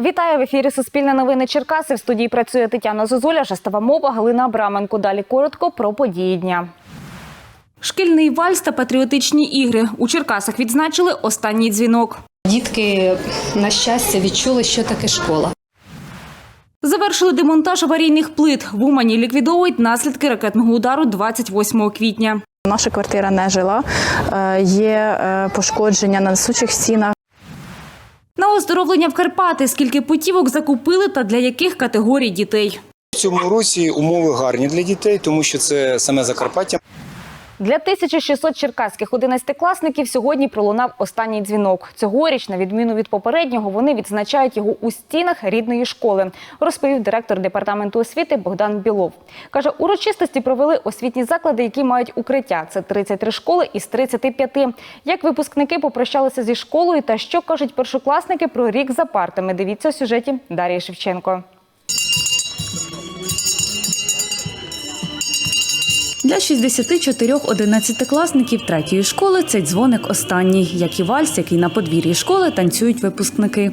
Вітаю в ефірі Суспільне новини Черкаси. В студії працює Тетяна Зозуля, жестова мова, Галина Абраменко. Далі коротко про події дня. Шкільний вальс та патріотичні ігри у Черкасах відзначили останній дзвінок. Дітки, на щастя, відчули, що таке школа. Завершили демонтаж аварійних плит. В Умані ліквідовують наслідки ракетного удару 28 квітня. Наша квартира не жила, Е, є е, пошкодження на несучих стінах. На оздоровлення в Карпати скільки путівок закупили та для яких категорій дітей. В цьому році умови гарні для дітей, тому що це саме Закарпаття. Для 1600 черкаських одинадцятикласників сьогодні пролунав останній дзвінок. Цьогоріч, на відміну від попереднього, вони відзначають його у стінах рідної школи, розповів директор департаменту освіти Богдан Білов. Каже, урочистості провели освітні заклади, які мають укриття. Це 33 школи із 35. Як випускники попрощалися зі школою та що кажуть першокласники про рік за партами? Дивіться у сюжеті Дар'ї Шевченко. Для 64 одинадцятикласників третьої школи цей дзвоник останній, як і вальс, який на подвір'ї школи танцюють випускники.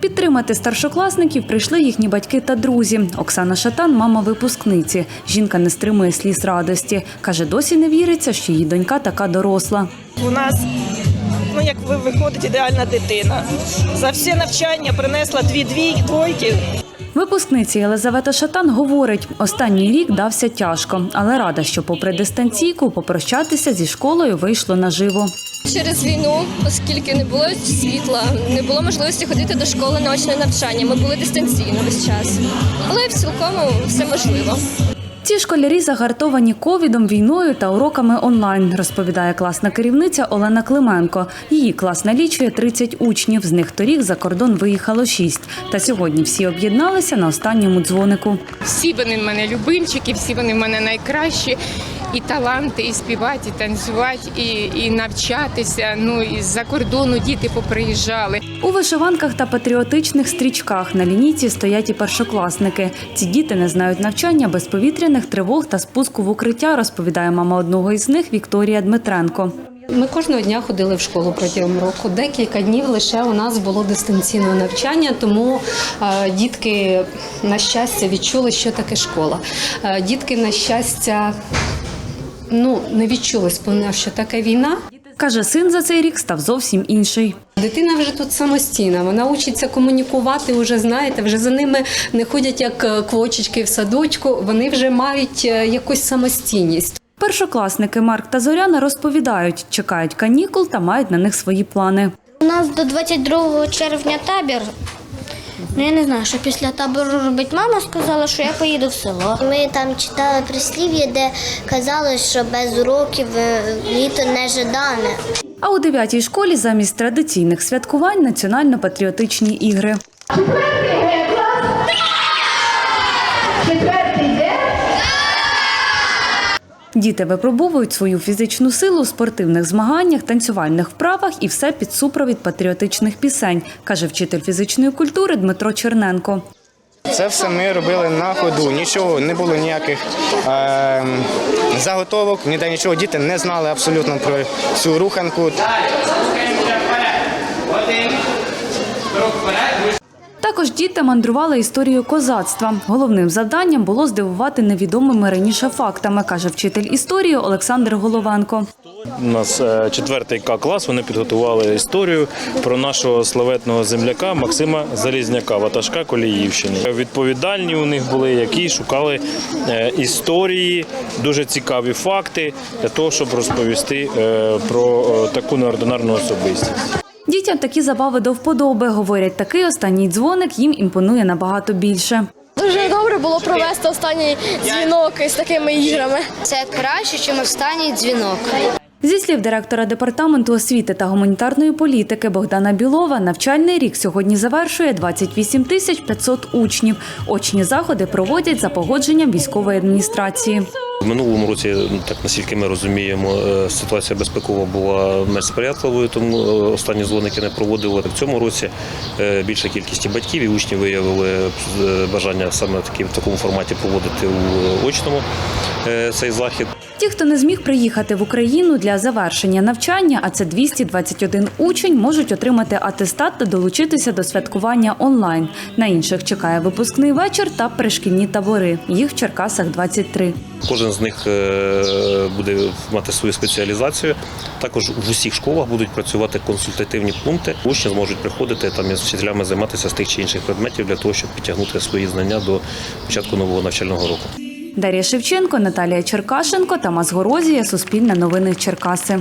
Підтримати старшокласників прийшли їхні батьки та друзі. Оксана Шатан, мама випускниці. Жінка не стримує сліз радості. Каже, досі не віриться, що її донька така доросла. У нас, ну як ви виходить, ідеальна дитина. За всі навчання принесла дві дві двойки. Випускниці Єлизавета Шатан говорить, останній рік дався тяжко, але рада, що попри дистанційку попрощатися зі школою вийшло наживо. Через війну, оскільки не було світла, не було можливості ходити до школи на очне навчання. Ми були дистанційно весь час. Але в цілкому все можливо. Ці школярі загартовані ковідом, війною та уроками онлайн, розповідає класна керівниця Олена Клименко. Її клас налічує 30 учнів, з них торік за кордон виїхало 6. Та сьогодні всі об'єдналися на останньому дзвонику. Всі вони в мене любимчики, всі вони в мене найкращі. І таланти, і співати, і танцювати, і, і навчатися. Ну і з-за кордону діти поприїжджали. У вишиванках та патріотичних стрічках на лінійці стоять і першокласники. Ці діти не знають навчання без повітряних тривог та спуску в укриття, розповідає мама одного із них Вікторія Дмитренко. Ми кожного дня ходили в школу протягом року. Декілька днів лише у нас було дистанційне навчання, тому е, дітки, на щастя, відчули, що таке школа. Е, дітки, на щастя, ну, не відчули сповна, що таке війна. Каже, син за цей рік став зовсім інший. Дитина вже тут самостійна, вона учиться комунікувати, вже знаєте, вже за ними не ходять як е, квочечки в садочку, вони вже мають е, якусь самостійність. Першокласники Марк та Зоряна розповідають, чекають канікул та мають на них свої плани. У нас до 22 червня табір. Ну, я не знаю, що після табору робить. Мама сказала, що я поїду в село. Ми там читали прислів'я, де казали, що без уроків е, літо не жадане. А у дев'ятій школі замість традиційних святкувань національно-патріотичні ігри. Діти випробовують свою фізичну силу у спортивних змаганнях, танцювальних вправах і все під супровід патріотичних пісень, каже вчитель фізичної культури Дмитро Черненко. Це все ми робили на ходу. Нічого не було ніяких е, заготовок, ніде нічого. Діти не знали абсолютно про цю руханку. Також діти мандрували історією козацтва. Головним завданням було здивувати невідомими раніше фактами, каже вчитель історії Олександр Головенко. У нас е, четвертий К клас. Вони підготували історію про нашого славетного земляка Максима Залізняка, ватажка Коліївщини. Відповідальні у них були, які шукали е, історії, дуже цікаві факти для того, щоб розповісти е, про таку неординарну особистість. Дітям такі забави до вподоби. Говорять, такий останній дзвоник їм імпонує набагато більше. Дуже добре було провести останній дзвінок із такими іграми. Це краще, ніж останній дзвінок. Зі слів директора департаменту освіти та гуманітарної політики Богдана Білова, навчальний рік сьогодні завершує 28 тисяч 500 учнів. Очні заходи проводять за погодженням військової адміністрації. В минулому році, так наскільки ми розуміємо, е, ситуація безпекова була менш сприятливою, тому е, останні дзвоники не проводили. В цьому році е, більша кількість батьків і учнів виявили бажання саме такі в такому форматі проводити у очному цей захід. Ті, хто не зміг приїхати в Україну для завершення навчання, а це 221 учень, можуть отримати атестат та долучитися до святкування онлайн. На інших чекає випускний вечір та пришкільні табори. Їх в Черкасах 23. Кожен з них е, буде мати свою спеціалізацію. Також в усіх школах будуть працювати консультативні пункти. Учні зможуть приходити там із вчителями займатися з тих чи інших предметів для того, щоб підтягнути свої знання до початку нового навчального року. Дар'я Шевченко, Наталія Черкашенко, Тамас Горозія, Суспільне новини Черкаси.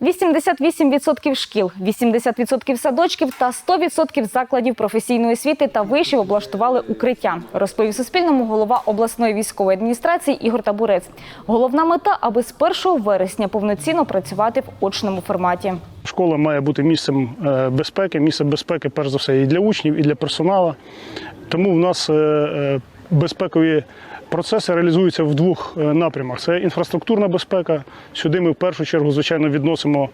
88% шкіл, 80% садочків та 100% закладів професійної освіти та вишів облаштували укриття, розповів Суспільному голова обласної військової адміністрації Ігор Табурець. Головна мета, аби з 1 вересня повноцінно працювати в очному форматі. Школа має бути місцем е, безпеки, місцем безпеки, перш за все, і для учнів, і для персоналу. Тому в нас е, е, безпекові процеси реалізуються в двох е, напрямах: це інфраструктурна безпека. Сюди ми в першу чергу, звичайно, відносимо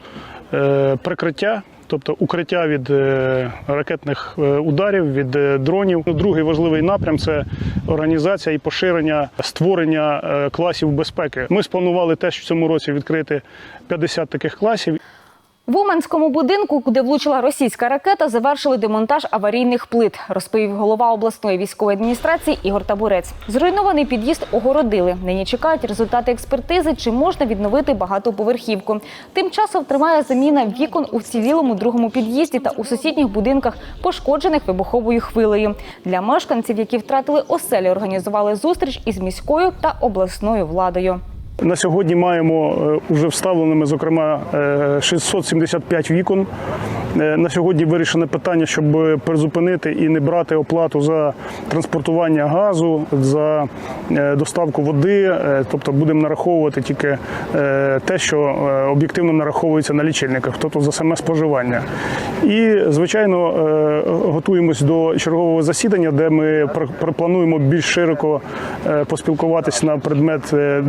е, прикриття. Тобто укриття від е, ракетних ударів, від дронів. Другий важливий напрям це організація і поширення створення класів безпеки. Ми спланували теж в цьому році відкрити 50 таких класів. В Уманському будинку, куди влучила російська ракета, завершили демонтаж аварійних плит, розповів голова обласної військової адміністрації Ігор Табурець. Зруйнований під'їзд огородили. Нині чекають результати експертизи, чи можна відновити багатоповерхівку. Тим часом триває заміна вікон у вцілілому другому під'їзді та у сусідніх будинках, пошкоджених вибуховою хвилею. Для мешканців, які втратили оселі, організували зустріч із міською та обласною владою. На сьогодні маємо вже вставленими, зокрема, е, 675 вікон. Е, На сьогодні вирішене питання, щоб призупинити і не брати оплату за транспортування газу, за е, доставку води. Е, Тобто будемо нараховувати тільки е, те, що е, об'єктивно нараховується на лічильниках, тобто за саме споживання. І, звичайно, е, готуємось до чергового засідання, де ми плануємо більш широко е, поспілкуватися на предмет е,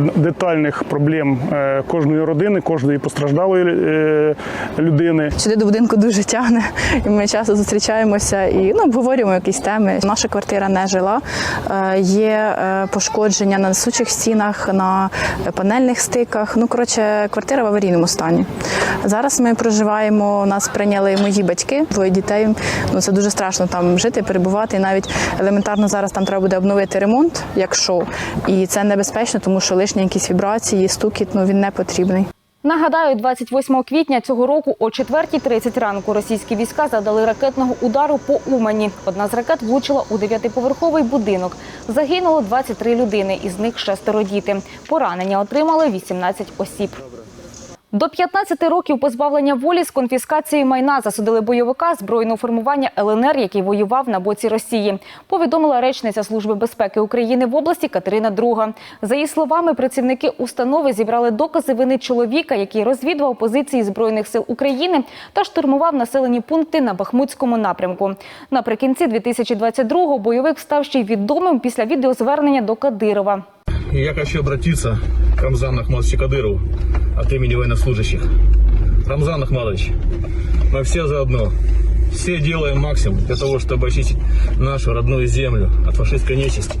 детальних проблем е, кожної родини, кожної постраждалої е, людини. Сюди до будинку дуже тягне, і ми часто зустрічаємося і ну, обговорюємо якісь теми. Наша квартира не жила. Е, Є пошкодження на несучих стінах, на панельних стиках. Ну, коротше, квартира в аварійному стані. Зараз ми проживаємо, нас прийняли мої батьки, двоє дітей. Ну, це дуже страшно там жити, перебувати. Навіть елементарно зараз там треба буде обновити ремонт, якщо. І це небезпечно, тому що лишні якісь вібрації, стукіт, ну він не потрібний. Нагадаю, 28 квітня цього року о 4.30 ранку російські війська задали ракетного удару по Умані. Одна з ракет влучила у дев'ятиповерховий будинок. Загинуло 23 людини, із них шестеро діти. Поранення отримали 18 осіб. До 15 років позбавлення волі з конфіскацією майна засудили бойовика збройного формування ЛНР, який воював на боці Росії. Повідомила речниця Служби безпеки України в області Катерина Друга. За її словами, працівники установи зібрали докази вини чоловіка, який розвідував позиції збройних сил України та штурмував населені пункти на Бахмутському напрямку. Наприкінці 2022-го бойовик став ще й відомим після відеозвернення до Кадирова. Я хочу обратиться к Рамзану Ахмадовичу Кадырову от имени военнослужащих. Рамзан Ахмадович, мы все заодно. Все делаем максимум для того, чтобы очистить нашу родную землю от фашистской нечисти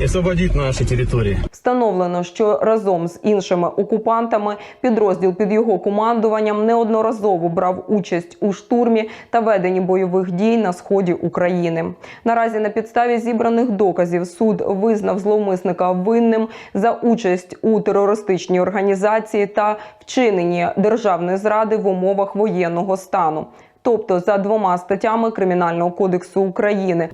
и освободить наши территории. Встановлено, що разом з іншими окупантами підрозділ під його командуванням неодноразово брав участь у штурмі та веденні бойових дій на сході України. Наразі на підставі зібраних доказів суд визнав зловмисника винним за участь у терористичній організації та вчиненні державної зради в умовах воєнного стану, тобто за двома статтями Кримінального кодексу України.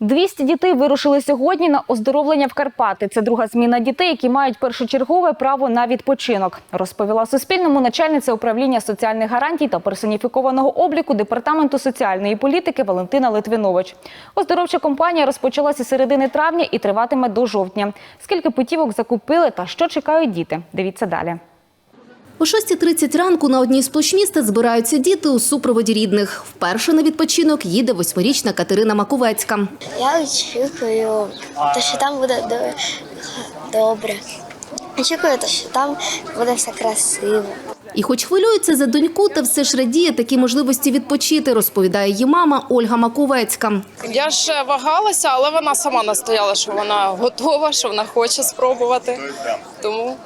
200 дітей вирушили сьогодні на оздоровлення в Карпати. Це друга зміна дітей, які мають першочергове право на відпочинок, розповіла Суспільному начальниця управління соціальних гарантій та персоніфікованого обліку департаменту соціальної політики Валентина Литвинович. Оздоровча компанія розпочалася середини травня і триватиме до жовтня. Скільки путівок закупили та що чекають діти? Дивіться далі. О 6.30 ранку на одній з площ міста збираються діти у супроводі рідних. Вперше на відпочинок їде восьмирічна Катерина Маковецька. Я очікую, що там буде до- добре. Очікуєте, що там буде все красиво. І хоч хвилюється за доньку, та все ж радіє такі можливості відпочити, розповідає її мама Ольга Маковецька. Я ж вагалася, але вона сама настояла, що вона готова, що вона хоче спробувати. Тому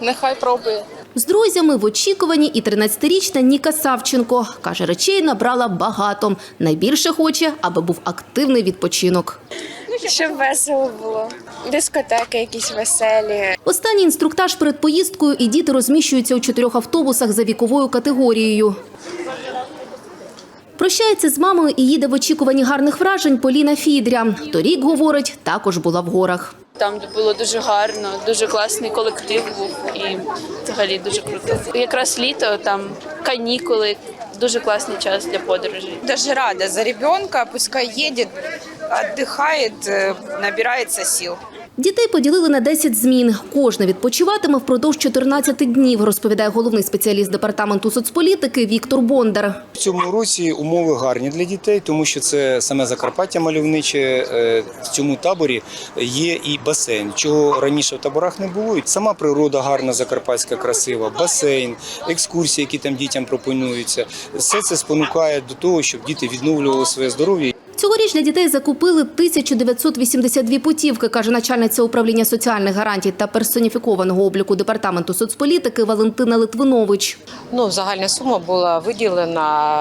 нехай пробує. З друзями в очікуванні і 13-річна Ніка Савченко. Каже, речей набрала багато. Найбільше хоче, аби був активний відпочинок. Щоб весело було. Дискотеки якісь веселі. Останній інструктаж перед поїздкою і діти розміщуються у чотирьох автобусах за віковою категорією. Прощається з мамою і їде в очікуванні гарних вражень Поліна Фідря. Торік, говорить, також була в горах. Там було дуже гарно, дуже класний колектив був і взагалі дуже круто. Якраз літо, там канікули, дуже класний час для подорожей. Даже рада за ребенка, пускай їде, віддихає, набирається набирается сил. Дітей поділили на 10 змін. Кожна відпочиватиме впродовж 14 днів, розповідає головний спеціаліст департаменту соцполітики Віктор Бондар. В цьому році умови гарні для дітей, тому що це саме Закарпаття мальовниче. Е, В цьому таборі є і басейн, чого раніше в таборах не було. Сама природа гарна, закарпатська, красива, басейн, екскурсії, які там дітям пропонуються. Все це спонукає до того, щоб діти відновлювали своє здоров'я. Цьогоріч для дітей закупили 1982 путівки, каже начальниця управління соціальних гарантій та персоніфікованого обліку департаменту соцполітики Валентина Литвинович. Ну, загальна сума була виділена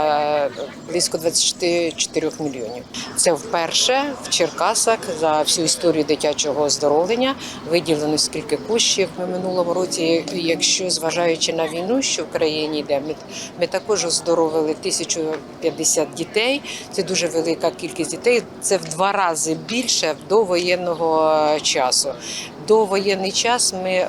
е, близько 24 мільйонів. Це вперше в Черкасах за всю історію дитячого оздоровлення виділено скільки коштів ми минулому році. Якщо зважаючи на війну, що в країні йде, ми, ми також оздоровили 1050 дітей. Це дуже велика кількість дітей. Це в два рази більше до воєнного часу. До воєнний час ми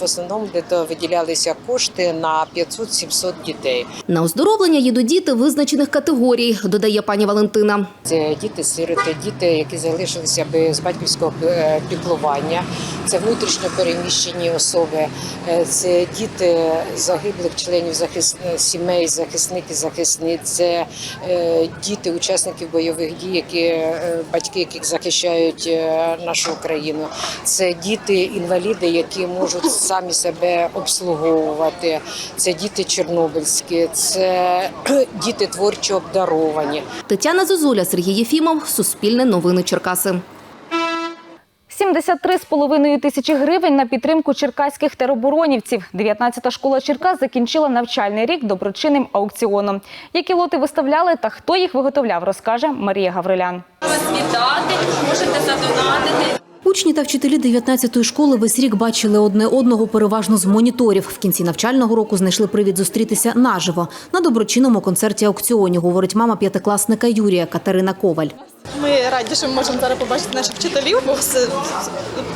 в- основному де виділялися кошти на 500-700 дітей. На оздоровлення їдуть діти визначених категорій, додає пані Валентина. Це діти-сироти, діти, які залишилися без батьківського е, піклування, це внутрішньо переміщені особи, е, це діти загиблих членів захис... сімей, захисників, захисниць, це е, діти учасників бойових дій, які е, батьки, яких захищають е, нашу країну. Це діти-інваліди, які можуть самі себе обслуговувати. Це діти чорнобильські, це діти творчо обдаровані. Тетяна Зозуля, Сергій Єфімов, Суспільне новини Черкаси. 73,5 тисячі гривень на підтримку черкаських тероборонівців. 19-та школа Черкас закінчила навчальний рік доброчинним аукціоном. Які лоти виставляли та хто їх виготовляв, розкаже Марія Гаврилян. Вітати, можете задонатити. Учні та вчителі 19-ї школи весь рік бачили одне одного переважно з моніторів. В кінці навчального року знайшли привід зустрітися наживо на доброчинному концерті аукціоні, говорить мама п'ятикласника Юрія Катерина Коваль. Ми раді, що ми можемо зараз побачити наших вчителів, бо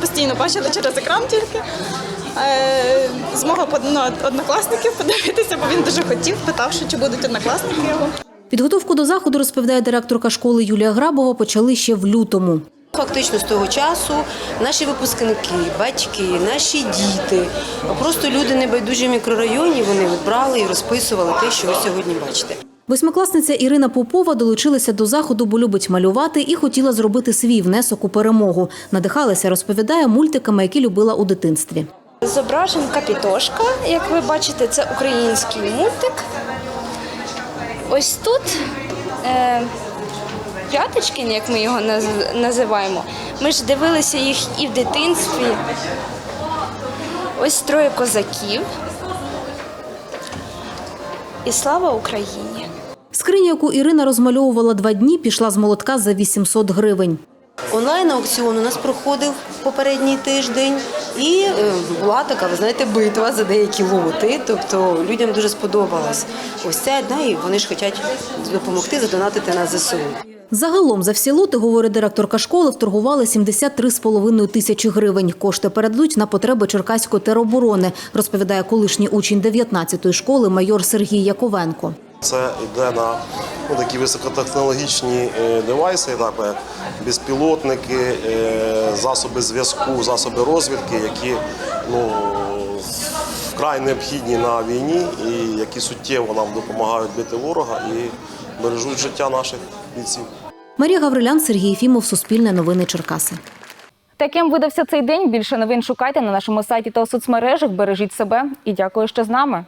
постійно бачили через екран тільки. Е, Змога на однокласників подивитися, бо він дуже хотів, питав, що чи будуть однокласники його. Підготовку до заходу, розповідає директорка школи Юлія Грабова, почали ще в лютому. Фактично з того часу наші випускники, батьки, наші діти, просто люди небайдужі в мікрорайоні, вони от брали і розписували те, що ви сьогодні бачите. Восьмикласниця Ірина Попова долучилася до заходу, бо любить малювати і хотіла зробити свій внесок у перемогу. Надихалася, розповідає, мультиками, які любила у дитинстві. Зображен капітошка, як ви бачите, це український мультик. Ось тут е, П'яточкін, як ми його називаємо. Ми ж дивилися їх і в дитинстві. Ось троє козаків. І слава Україні! Скриня, яку Ірина розмальовувала два дні, пішла з молотка за 800 гривень. Онлайн аукціон у нас проходив попередній тиждень, і е, була така, ви знаєте, битва за деякі лоти. Тобто людям дуже сподобалась ось ця одна, і вони ж хочуть допомогти задонатити на ЗСУ. Загалом за всі лоти, говорить директорка школи, вторгували 73,5 тисячі гривень. Кошти передадуть на потреби Черкаської тероборони, розповідає колишній учень 19-ї школи майор Сергій Яковенко. Це йде на ну, такі високотехнологічні е, девайси, так безпілотники, е, засоби зв'язку, засоби розвідки, які ну, вкрай необхідні на війні і які суттєво нам допомагають бити ворога і бережуть життя наших бійців. Марія Гаврилян, Сергій Єфімов, Суспільне новини Черкаси. Таким видався цей день. Більше новин шукайте на нашому сайті та у соцмережах. Бережіть себе і дякую, що з нами.